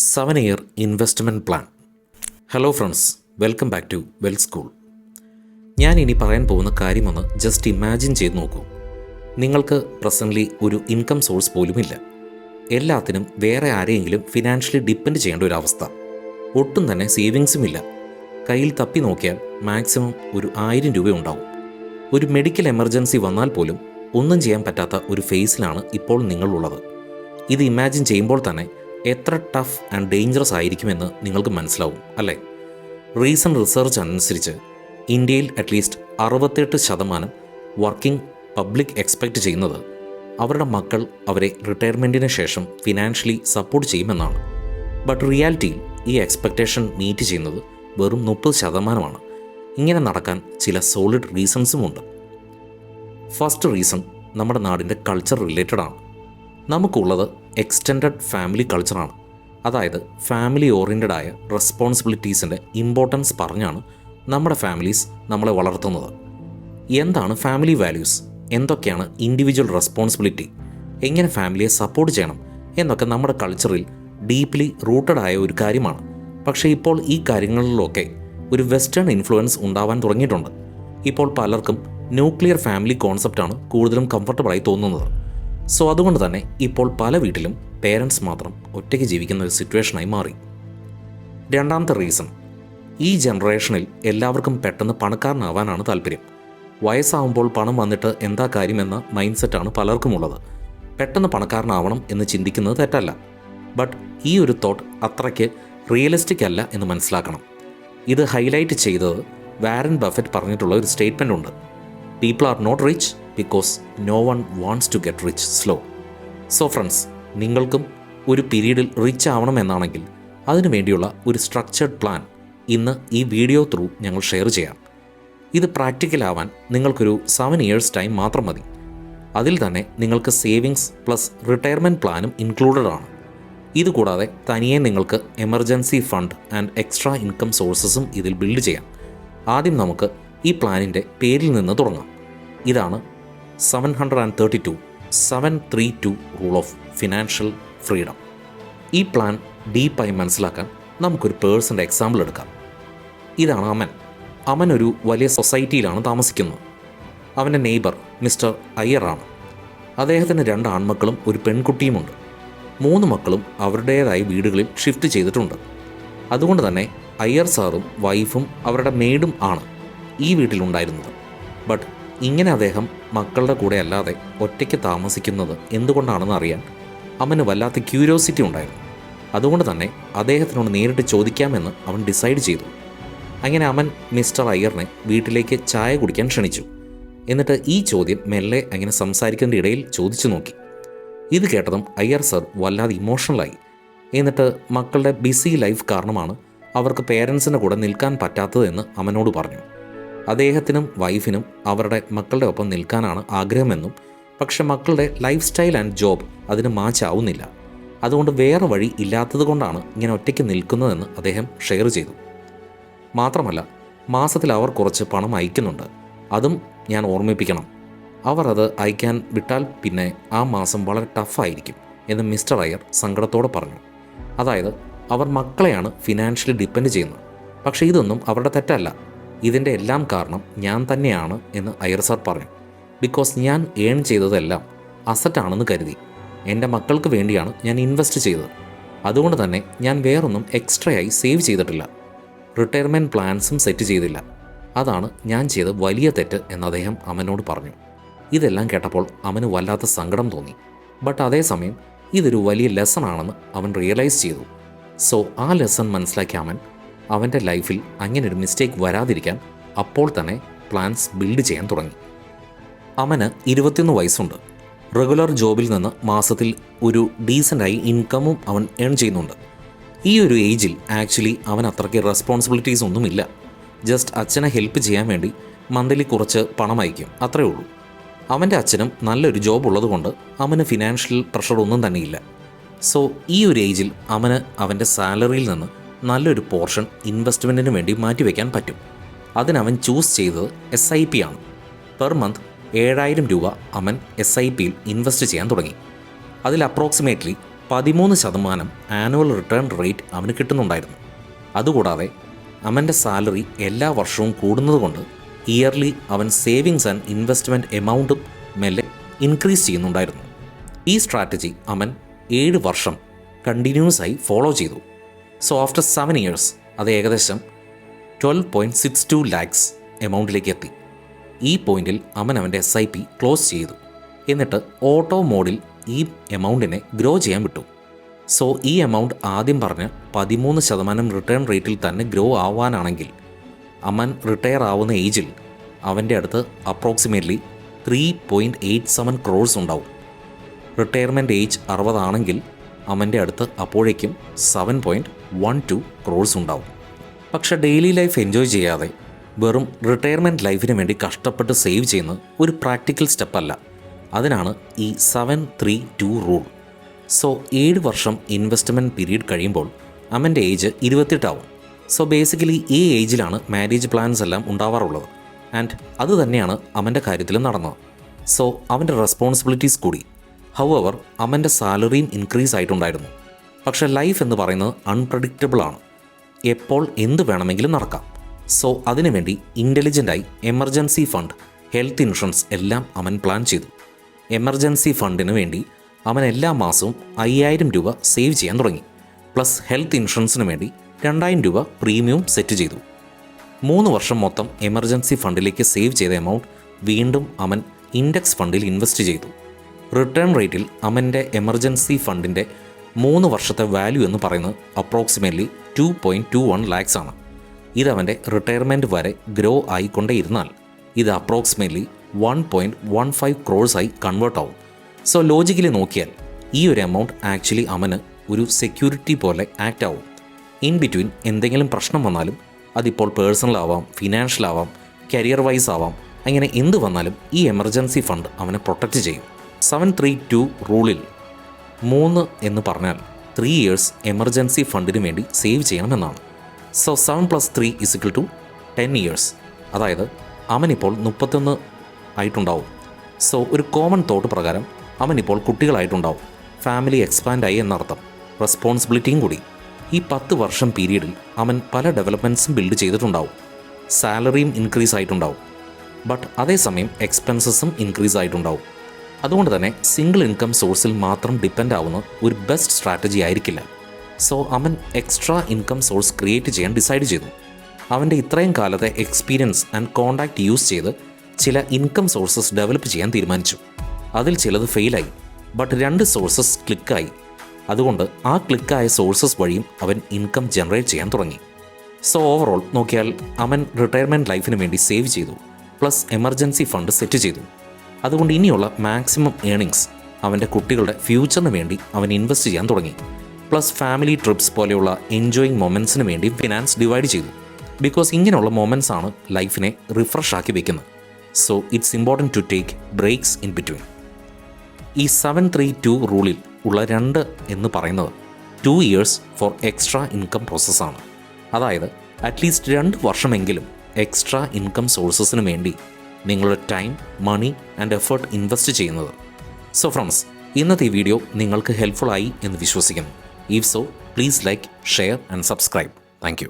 Seven year investment plan hello friends welcome back to well school ഞാൻ ഇനി പറയാൻ പോകുന്ന കാര്യമൊന്ന് ജസ്റ്റ് ഇമാജിൻ ചെയ്ത് നോക്കൂ. നിങ്ങൾക്ക് പ്രസന്റ്ലി ഒരു ഇൻകം സോഴ്സ് പോലുമില്ല. എല്ലാത്തിനും വേറെ ആരെയെങ്കിലും ഫിനാൻഷ്യലി ഡിപ്പെൻഡ് ചെയ്യേണ്ട ഒരു അവസ്ഥ. ഒട്ടും തന്നെ സേവിങ്സും ഇല്ല. കയ്യിൽ തപ്പി നോക്കിയാൽ മാക്സിമം ഒരു ആയിരം രൂപ ഉണ്ടാവും. ഒരു മെഡിക്കൽ എമർജൻസി വന്നാൽ പോലും ഒന്നും ചെയ്യാൻ പറ്റാത്ത ഒരു ഫേസിലാണ് ഇപ്പോൾ നിങ്ങളുള്ളത്. ഇത് ഇമാജിൻ ചെയ്യുമ്പോൾ തന്നെ എത്ര ടഫ് ആൻഡ് ഡേഞ്ചറസ് ആയിരിക്കുമെന്ന് നിങ്ങൾക്ക് മനസ്സിലാവും അല്ലേ? റീസെന്റ് റിസർച്ച് അനുസരിച്ച് ഇന്ത്യയിൽ അറ്റ്ലീസ്റ്റ് അറുപത്തെട്ട് ശതമാനം വർക്കിംഗ് പബ്ലിക് എക്സ്പെക്റ്റ് ചെയ്യുന്നത് അവരുടെ മക്കൾ അവരെ റിട്ടയർമെന്റിന് ശേഷം ഫിനാൻഷ്യലി സപ്പോർട്ട് ചെയ്യുമെന്നാണ്. ബട്ട് റിയാലിറ്റിയിൽ ഈ എക്സ്പെക്റ്റേഷൻ മീറ്റ് ചെയ്യുന്നത് വെറും മുപ്പത് ശതമാനമാണ്. ഇങ്ങനെ നടക്കാൻ ചില സോളിഡ് റീസൺസും ഉണ്ട്. ഫസ്റ്റ് റീസൺ നമ്മുടെ നാടിന്റെ കൾച്ചർ റിലേറ്റഡ് ആണ്. നമുക്കുള്ളത് എക്സ്റ്റെൻഡഡ് ഫാമിലി കൾച്ചറാണ് അതായത് ഫാമിലി ഓറിയന്റഡ് ആയ റെസ്പോൺസിബിലിറ്റീസിന്റെ ഇമ്പോർട്ടൻസ് പറഞ്ഞാണ് നമ്മുടെ ഫാമിലീസ് നമ്മളെ വളർത്തുന്നത്. എന്താണ് ഫാമിലി വാല്യൂസ് എന്തൊക്കെയാണ് ഇൻഡിവിജ്വൽ റെസ്പോൺസിബിലിറ്റി എങ്ങനെ ഫാമിലിയെ സപ്പോർട്ട് ചെയ്യണം? എന്നൊക്കെ നമ്മുടെ കൾച്ചറിൽ ഡീപ്ലി റൂട്ടഡ് ആയ ഒരു കാര്യമാണ്. പക്ഷേ ഇപ്പോൾ ഈ കാര്യങ്ങളിലൊക്കെ ഒരു വെസ്റ്റേൺ ഇൻഫ്ലുവൻസ് ഉണ്ടാവാൻ തുടങ്ങിയിട്ടുണ്ട്. ഇപ്പോൾ പലർക്കും ന്യൂക്ലിയർ ഫാമിലി കോൺസെപ്റ്റാണ് കൂടുതലും കംഫർട്ടബിളായി തോന്നുന്നത്. സോ അതുകൊണ്ട് തന്നെ ഇപ്പോൾ പല വീട്ടിലും പേരൻസ് മാത്രം ഒറ്റയ്ക്ക് ജീവിക്കുന്ന ഒരു സിറ്റുവേഷനായി മാറി. രണ്ടാമത്തെ റീസൺ ഈ ജനറേഷനിൽ എല്ലാവർക്കും പെട്ടെന്ന് പണക്കാരനാവാനാണ് താല്പര്യം. വയസ്സാവുമ്പോൾ പണം വന്നിട്ട് എന്താ കാര്യമെന്ന മൈൻഡ് സെറ്റാണ് പലർക്കുമുള്ളത്. പെട്ടെന്ന് പണക്കാരനാവണം എന്ന് ചിന്തിക്കുന്നത് തെറ്റല്ല. ബട്ട് ഈ ഒരു തോട്ട് അത്രയ്ക്ക് റിയലിസ്റ്റിക് അല്ല എന്ന് മനസ്സിലാക്കണം. ഇത് ഹൈലൈറ്റ് ചെയ്തത് വാരൻ ബഫറ്റ് പറഞ്ഞിട്ടുള്ള ഒരു സ്റ്റേറ്റ്മെന്റ് ഉണ്ട്. People are not rich because no one wants to get rich slow so friends നിങ്ങൾക്കും ഒരു പീരീഡിൽ റിച്ച് ആവണമെന്നാണെങ്കിൽ അതിനു വേണ്ടിയുള്ള ഒരു സ്ട്രക്ചർഡ് പ്ലാൻ ഇന്ന് ഈ വീഡിയോ ത്രൂ ഞങ്ങൾ ഷെയർ ചെയ്യാം. ഇത് പ്രാക്ടിക്കൽ ആവാൻ നിങ്ങൾക്കൊരു സെവൻ ഇയേഴ്സ് ടൈം മാത്രം മതി. അതിൽ തന്നെ നിങ്ങൾക്ക് സേവിങ്സ് പ്ലസ് റിട്ടയർമെന്റ് പ്ലാനും ഇൻക്ലൂഡഡ് ആണ്. ഇതുകൂടാതെ തനിയെ നിങ്ങൾക്ക് emergency fund and extra income സോഴ്സസും ഇതിൽ ബിൽഡ് ചെയ്യാം. ആദ്യം നമുക്ക് ഈ പ്ലാനിന്റെ പേരിൽ നിന്ന് തുടങ്ങാം. ഇതാണ് seven hundred and thirty two seven three two rule of financial freedom ഈ പ്ലാൻ ഡീപ്പായി മനസ്സിലാക്കാൻ നമുക്കൊരു പേഴ്സന്റെ എക്സാമ്പിൾ എടുക്കാം. ഇതാണ് അമൻ. അമൻ ഒരു വലിയ സൊസൈറ്റിയിലാണ് താമസിക്കുന്നത്. അവന്റെ നെയ്ബർ മിസ്റ്റർ അയ്യറാണ് അദ്ദേഹത്തിന് രണ്ട് ആൺമക്കളും ഒരു പെൺകുട്ടിയുമുണ്ട്. മൂന്ന് മക്കളും അവരുടേതായ വീടുകളിൽ ഷിഫ്റ്റ് ചെയ്തിട്ടുണ്ട്. അതുകൊണ്ട് തന്നെ അയ്യർ സാറും വൈഫും അവരുടെ മെയ്ഡും ആണ്. ഈ വീട്ടിലുണ്ടായിരുന്നത്. ബട്ട് ഇങ്ങനെ അദ്ദേഹം മക്കളുടെ കൂടെ അല്ലാതെ ഒറ്റയ്ക്ക് താമസിക്കുന്നത് എന്തുകൊണ്ടാണെന്ന് അറിയാൻ അവന് വല്ലാത്ത ക്യൂരിയോസിറ്റി ഉണ്ടായിരുന്നു. അതുകൊണ്ട് തന്നെ അദ്ദേഹത്തിനോട് നേരിട്ട് ചോദിക്കാമെന്ന് അവൻ ഡിസൈഡ് ചെയ്തു. അങ്ങനെ അവൻ മിസ്റ്റർ അയ്യറിനെ വീട്ടിലേക്ക് ചായ കുടിക്കാൻ ക്ഷണിച്ചു. എന്നിട്ട് ഈ ചോദ്യം മെല്ലെ അങ്ങനെ സംസാരിക്കേണ്ട ഇടയിൽ ചോദിച്ചു നോക്കി. ഇത് കേട്ടതും അയ്യർ സർ വല്ലാതെ ഇമോഷണലായി എന്നിട്ട് മക്കളുടെ ബിസി ലൈഫ് കാരണമാണ് അവർക്ക് പേരൻസിന്റെ കൂടെ നിൽക്കാൻ പറ്റാത്തതെന്ന് അവനോട് പറഞ്ഞു. അദ്ദേഹത്തിനും വൈഫിനും അവരുടെ മക്കളുടെ ഒപ്പം നിൽക്കാനാണ് ആഗ്രഹമെന്നും പക്ഷെ മക്കളുടെ ലൈഫ് സ്റ്റൈൽ ആൻഡ് ജോബ് അതിന് മാച്ച് ആവുന്നില്ല. അതുകൊണ്ട് വേറെ വഴി ഇല്ലാത്തതുകൊണ്ടാണ് ഇങ്ങനെ ഒറ്റയ്ക്ക് നിൽക്കുന്നതെന്ന് അദ്ദേഹം ഷെയർ ചെയ്തു. മാത്രമല്ല മാസത്തിൽ അവർ കുറച്ച് പണം അയക്കുന്നുണ്ട്. അതും ഞാൻ ഓർമ്മിപ്പിക്കണം. അവർ അത് അയക്കാൻ വിട്ടാൽ പിന്നെ ആ മാസം വളരെ ടഫായിരിക്കും എന്ന് മിസ്റ്റർ അയ്യർ സങ്കടത്തോടെ പറഞ്ഞു. അതായത് അവർ മക്കളെയാണ് ഫിനാൻഷ്യലി ഡിപ്പെൻഡ് ചെയ്യുന്നത്. പക്ഷേ ഇതൊന്നും അവരുടെ തെറ്റല്ല. ഇതിന്റെ എല്ലാം കാരണം ഞാൻ തന്നെയാണ് എന്ന് അയ്യർ പറഞ്ഞു. ബിക്കോസ് ഞാൻ ഏൺ ചെയ്തതെല്ലാം അസറ്റാണെന്ന് കരുതി. എന്റെ മക്കൾക്ക് വേണ്ടിയാണ് ഞാൻ ഇൻവെസ്റ്റ് ചെയ്തത്. അതുകൊണ്ട് തന്നെ ഞാൻ വേറൊന്നും എക്സ്ട്രയായി സേവ് ചെയ്തിട്ടില്ല. റിട്ടയർമെന്റ് പ്ലാൻസും സെറ്റ് ചെയ്തില്ല. അതാണ് ഞാൻ ചെയ്ത വലിയ തെറ്റ് എന്ന് അദ്ദേഹം അമനോട് പറഞ്ഞു. ഇതെല്ലാം കേട്ടപ്പോൾ അവന് വല്ലാത്ത സങ്കടം തോന്നി. ബട്ട് അതേസമയം ഇതൊരു വലിയ ലെസൺ ആണെന്ന് അവൻ റിയലൈസ് ചെയ്തു. സോ ആ ലെസൺ മനസ്സിലാക്കിയ അവൻ അവന്റെ ലൈഫിൽ അങ്ങനെ ഒരു മിസ്റ്റേക്ക് വരാതിരിക്കാൻ അപ്പോൾ തന്നെ പ്ലാൻസ് ബിൽഡ് ചെയ്യാൻ തുടങ്ങി. അവന് ഇരുപത്തിയൊന്ന് വയസ്സുണ്ട്. റെഗുലർ ജോബിൽ നിന്ന് മാസത്തിൽ ഒരു ഡീസന്റായി ഇൻകമും അവൻ ഏൺ ചെയ്യുന്നുണ്ട്. ഈ ഒരു ഏജിൽ ആക്ച്വലി അവൻ അത്രയ്ക്ക് റെസ്പോൺസിബിലിറ്റീസ് ഒന്നുമില്ല. ജസ്റ്റ് അച്ഛനെ ഹെൽപ്പ് ചെയ്യാൻ വേണ്ടി മന്ത്ലി കുറച്ച് പണം അയക്കും അത്രേ ഉള്ളൂ. അവന്റെ അച്ഛനും നല്ലൊരു ജോബ് ഉള്ളതുകൊണ്ട് അവന് ഫിനാൻഷ്യൽ പ്രഷർ ഒന്നും തന്നെയില്ല. സോ ഈ ഒരു ഏജിൽ അവന് അവന്റെ സാലറിയിൽ നിന്ന് നല്ലൊരു പോർഷൻ ഇൻവെസ്റ്റ്മെന്റിന് വേണ്ടി മാറ്റിവെക്കാൻ പറ്റും. അതിനവൻ ചൂസ് ചെയ്തത് എസ് ഐ പി ആണ്. പെർ മന്ത് ഏഴായിരം രൂപ അവൻ എസ് ഐ പിയിൽ ഇൻവെസ്റ്റ് ചെയ്യാൻ തുടങ്ങി. അതിൽ അപ്രോക്സിമേറ്റ്ലി പതിമൂന്ന് ശതമാനം ആനുവൽ റിട്ടേൺ റേറ്റ് അവന് കിട്ടുന്നുണ്ടായിരുന്നു. അതുകൂടാതെ അവന്റെ സാലറി എല്ലാ വർഷവും കൂടുന്നതുകൊണ്ട് ഇയർലി അവൻ സേവിങ്സ് ആൻഡ് ഇൻവെസ്റ്റ്മെന്റ് എമൗണ്ടും മെല്ലെ ഇൻക്രീസ് ചെയ്യുന്നുണ്ടായിരുന്നു. ഈ സ്ട്രാറ്റജി അവൻ ഏഴ് വർഷം കണ്ടിന്യൂസ് ആയി ഫോളോ ചെയ്തു. സോ ആഫ്റ്റർ സെവൻ ഇയേഴ്സ് അത് ഏകദേശം twelve point six two lakhs എമൗണ്ടിലേക്ക് എത്തി. ഈ പോയിന്റിൽ അവൻ അവന്റെ എസ് ഐ പി ക്ലോസ് ചെയ്തു. എന്നിട്ട് ഓട്ടോ മോഡിൽ ഈ എമൗണ്ടിനെ ഗ്രോ ചെയ്യാൻ വിട്ടു. സോ ഈ എമൗണ്ട് ആദ്യം പറഞ്ഞ് പതിമൂന്ന് ശതമാനം റിട്ടേൺ റേറ്റിൽ തന്നെ ഗ്രോ ആവാനാണെങ്കിൽ അമൻ റിട്ടയർ ആവുന്ന ഏജിൽ അവന്റെ അടുത്ത് approximately three point eight seven crores ഉണ്ടാവും. റിട്ടയർമെന്റ് ഏജ് അറുപതാണെങ്കിൽ അവന്റെ അടുത്ത് അപ്പോഴേക്കും seven point one two crores ഉണ്ടാവും. പക്ഷെ ഡെയിലി ലൈഫ് എൻജോയ് ചെയ്യാതെ വെറും റിട്ടയർമെന്റ് ലൈഫിന് വേണ്ടി കഷ്ടപ്പെട്ട് സേവ് ചെയ്യുന്ന ഒരു പ്രാക്ടിക്കൽ സ്റ്റെപ്പല്ല അതിനാണ് ഈ seven three two rule so ഏഴ് വർഷം ഇൻവെസ്റ്റ്മെന്റ് പീരീഡ് കഴിയുമ്പോൾ അമ്മന്റെ ഏജ് ഇരുപത്തെട്ടാവും സോ ബേസിക്കലി ഈ ഏജിലാണ് മാരേജ് പ്ലാൻസ് എല്ലാം ഉണ്ടാവാറുള്ളത്. ആൻഡ് അത് തന്നെയാണ് അമ്മന്റെ കാര്യത്തിലും നടന്നത്. സോ അവന്റെ റെസ്പോൺസിബിലിറ്റീസ് കൂടി. ഹൗ അവർ അമ്മന്റെ സാലറിയും ഇൻക്രീസ് ആയിട്ടുണ്ടായിരുന്നു. പക്ഷേ ലൈഫ് എന്ന് പറയുന്നത് അൺപ്രഡിക്റ്റബിൾ ആണ്. എപ്പോൾ എന്ത് വേണമെങ്കിലും നടക്കാം. സോ അതിനുവേണ്ടി ഇന്റലിജന്റായി എമർജൻസി ഫണ്ട് ഹെൽത്ത് ഇൻഷുറൻസ് എല്ലാം അവൻ പ്ലാൻ ചെയ്തു. എമർജൻസി ഫണ്ടിന് വേണ്ടി അവൻ എല്ലാ മാസവും അയ്യായിരം രൂപ സേവ് ചെയ്യാൻ തുടങ്ങി. പ്ലസ് ഹെൽത്ത് ഇൻഷുറൻസിന് വേണ്ടി രണ്ടായിരം രൂപ പ്രീമിയം സെറ്റ് ചെയ്തു. മൂന്ന് വർഷം മൊത്തം എമർജൻസി ഫണ്ടിലേക്ക് സേവ് ചെയ്ത എമൗണ്ട് വീണ്ടും അവൻ ഇൻഡെക്സ് ഫണ്ടിൽ ഇൻവെസ്റ്റ് ചെയ്തു. റിട്ടേൺ റേറ്റിൽ അവന്റെ എമർജൻസി ഫണ്ടിന്റെ മൂന്ന് വർഷത്തെ വാല്യൂ എന്ന് പറയുന്നത് approximately two point two one lakhs ആണ്. ഇതവന്റെ റിട്ടയർമെന്റ് വരെ ഗ്രോ ആയിക്കൊണ്ടേയിരുന്നാൽ ഇത് approximately one point one five crores ആയി കൺവേർട്ട് ആവും. സോ ലോജിക്കലി നോക്കിയാൽ ഈ ഒരു എമൗണ്ട് ആക്ച്വലി അവന് ഒരു സെക്യൂരിറ്റി പോലെ ആക്ട് ആവും. ഇൻ ബിറ്റ്വീൻ എന്തെങ്കിലും പ്രശ്നം വന്നാലും അതിപ്പോൾ പേഴ്സണലാവാം ഫിനാൻഷ്യലാവാം കരിയർ വൈസ് ആവാം അങ്ങനെ എന്ത് വന്നാലും ഈ എമർജൻസി ഫണ്ട് അവനെ പ്രൊട്ടക്റ്റ് ചെയ്യും. സെവൻ ത്രീ ടു റൂളിൽ മൂന്ന് എന്ന് പറഞ്ഞാൽ ത്രീ ഇയേഴ്സ് എമർജൻസി ഫണ്ടിന് വേണ്ടി സേവ് ചെയ്യണമെന്നാണ്. So seven plus three is equal to ten years അതായത് അവനിപ്പോൾ മുപ്പത്തൊന്ന് ആയിട്ടുണ്ടാവും. സോ ഒരു കോമൺ തോട്ട് പ്രകാരം അവനിപ്പോൾ കുട്ടികളായിട്ടുണ്ടാവും. ഫാമിലി എക്സ്പാൻഡായി എന്നർത്ഥം. റെസ്പോൺസിബിലിറ്റിയും കൂടി. ഈ പത്ത് വർഷം പീരീഡിൽ അവൻ പല ഡെവലപ്മെന്റ്സും ബിൽഡ് ചെയ്തിട്ടുണ്ടാവും. സാലറിയും ഇൻക്രീസ് ആയിട്ടുണ്ടാവും. ബട്ട് അതേസമയം എക്സ്പെൻസസും ഇൻക്രീസ് ആയിട്ടുണ്ടാവും. അതുകൊണ്ട് തന്നെ സിംഗിൾ ഇൻകം സോഴ്സിൽ മാത്രം ഡിപ്പെൻഡ് ആവുന്ന ഒരു ബെസ്റ്റ് സ്ട്രാറ്റജി ആയിരിക്കില്ല. സോ അവൻ എക്സ്ട്രാ ഇൻകം സോഴ്സ് ക്രിയേറ്റ് ചെയ്യാൻ ഡിസൈഡ് ചെയ്തു. അവന്റെ ഇത്രയും കാലത്തെ എക്സ്പീരിയൻസ് ആൻഡ് കോണ്ടാക്ട് യൂസ് ചെയ്ത് ചില ഇൻകം സോഴ്സസ് ഡെവലപ്പ് ചെയ്യാൻ തീരുമാനിച്ചു. അതിൽ ചിലത് ഫെയിലായി ബട്ട് രണ്ട് സോഴ്സസ് ക്ലിക്കായി അതുകൊണ്ട് ആ ക്ലിക്കായ സോഴ്സസ് വഴിയും അവൻ ഇൻകം ജനറേറ്റ് ചെയ്യാൻ തുടങ്ങി. സോ ഓവറോൾ നോക്കിയാൽ അവൻ റിട്ടയർമെന്റ് ലൈഫിന് വേണ്ടി സേവ് ചെയ്തു. പ്ലസ് എമർജൻസി ഫണ്ട് സെറ്റ് ചെയ്തു. അതുകൊണ്ട് ഇനിയുള്ള മാക്സിമം ഏണിങ്സ് അവന്റെ കുട്ടികളുടെ ഫ്യൂച്ചറിന് വേണ്ടി അവൻ ഇൻവെസ്റ്റ് ചെയ്യാൻ തുടങ്ങി. പ്ലസ് ഫാമിലി ട്രിപ്സ് പോലെയുള്ള എൻജോയിങ് മൊമെൻസിന് വേണ്ടി ഫിനാൻസ് ഡിവൈഡ് ചെയ്തു. ബിക്കോസ് ഇങ്ങനെയുള്ള മൊമെൻസ് ആണ് ലൈഫിനെ റിഫ്രഷ് ആക്കി വെക്കുന്നത്. So it's important to take breaks in between. ഈ സെവൻ ത്രീ ടു റൂളിൽ ഉള്ള രണ്ട് എന്ന് പറയുന്നത് two years for extra income പ്രോസസ്സാണ് അതായത് അറ്റ്ലീസ്റ്റ് രണ്ട് വർഷമെങ്കിലും എക്സ്ട്രാ ഇൻകം സോഴ്സസിന് വേണ്ടി നിങ്ങളുടെ time money and effort invest ചെയ്യുന്നത്. സോ ഫ്രണ്ട്സ് ഇന്നത്തെ ഈ വീഡിയോ നിങ്ങൾക്ക് ഹെൽപ്ഫുൾ ആയി എന്ന് വിശ്വസിക്കുന്നു. If so please like share and subscribe. Thank